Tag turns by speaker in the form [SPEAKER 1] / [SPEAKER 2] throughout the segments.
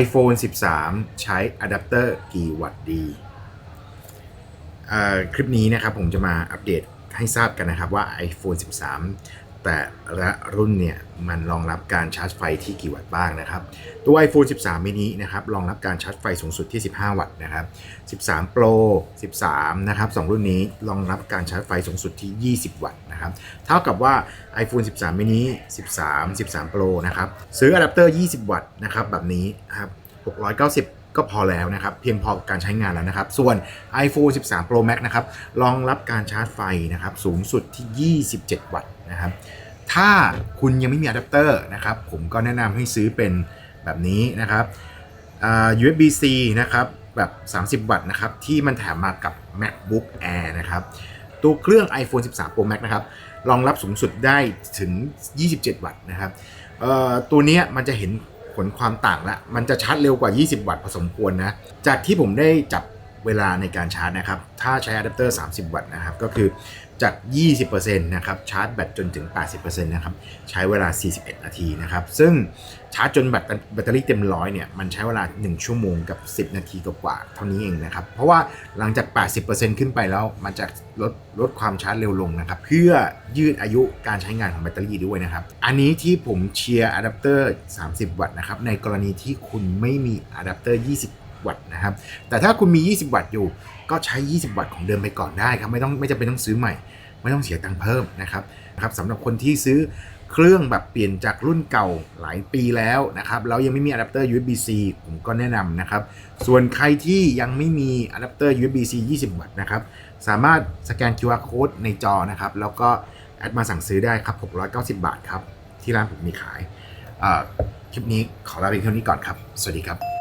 [SPEAKER 1] iPhone 13 ใช้อะแดปเตอร์กี่วัตต์ดีอ่อคลิปนี้นะครับผมจะมาอัปเดตให้ทราบกันนะครับว่า iPhone 13 แต่ละรุ่นเนี่ยมันรองรับการชาร์จไฟที่กี่วัตต์บ้างนะครับ ตัว iPhone 13 mini นะครับรองรับการชาร์จไฟสูงสุดที่ 15 วัตต์นะครับ 13 Pro 13 นะครับสองรุ่นนี้รองรับการชาร์จไฟสูงสุดที่ 20 วัตต์นะครับ เท่ากับว่า iPhone 13 mini 13 13 Pro นะครับ ซื้ออะแดปเตอร์ 20 วัตต์นะครับแบบนี้ครับ690 ก็พอแล้วนะครับ เพียงพอกับการใช้งานแล้วนะครับ ส่วน iPhone 13 Pro Max นะครับรองรับการชาร์จไฟนะครับสูงสุดที่ 27 วัตต์นะครับ ถ้าคุณยังไม่มีอะแดปเตอร์นะครับผมก็แนะนำให้ซื้อเป็นแบบนี้นะครับ USB-C นะครับแบบ 30 วัตต์นะครับที่มันแถมมากับ MacBook Air นะครับตัวเครื่อง iPhone 13 Pro Max นะครับรองรับสูงสุดได้ถึง 27 วัตต์นะครับตัวนี้มันจะเห็น ผลความต่างละมันจะชาร์จเร็วกว่า 20 วัตต์พอสมควรนะ จากที่ผมได้จับ เวลาในการชาร์จนะครับ ถ้าใช้อะแดปเตอร์ 30 วัตต์นะครับ ก็คือจาก 20%นะครับ ชาร์จแบตจนถึง 80%นะครับ ใช้เวลา 41 นาทีนะครับ ซึ่งชาร์จจนแบตแบตเตอรี่เต็มร้อยเนี่ย มันใช้เวลา 1 ชั่วโมงกับ 10 นาทีกว่าๆเท่านี้เองนะครับ เพราะว่าหลังจาก 80%ขึ้นไปแล้ว มันจะลดลดความชาร์จเร็วลงนะครับ เพื่อยืดอายุการใช้งานของแบตเตอรี่ด้วยนะครับ อันนี้ที่ผมเชียร์อะแดปเตอร์ 30 วัตต์นะครับ ในกรณีที่คุณไม่มีอะแดปเตอร์ 20 วัตต์นะครับ แต่ถ้าคุณมี 20 วัตต์อยู่ ก็ใช้ 20 วัตต์ของเดิมไปก่อนได้ครับ ไม่ต้องไม่จำเป็นต้องซื้อใหม่ ไม่ต้องเสียตังค์เพิ่มนะครับนะครับสำหรับคนที่ซื้อเครื่องแบบเปลี่ยนจากรุ่นเก่าหลายปีแล้วนะครับแล้วยังไม่มีอะแดปเตอร์ USB-C ผมก็แนะนำนะครับ ส่วนใครที่ยังไม่มีอะแดปเตอร์ USB-C 20 วัตต์นะครับ สามารถสแกน QR code ในจอนะครับ แล้วก็แอดมาสั่งซื้อได้ครับ 690 บาทครับ ที่ร้านผมมีขายคลิปนี้ขอลาไปเท่านี้ก่อนครับ สวัสดีครับ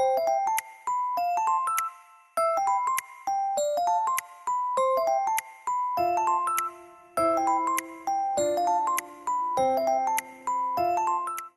[SPEAKER 1] Thank you.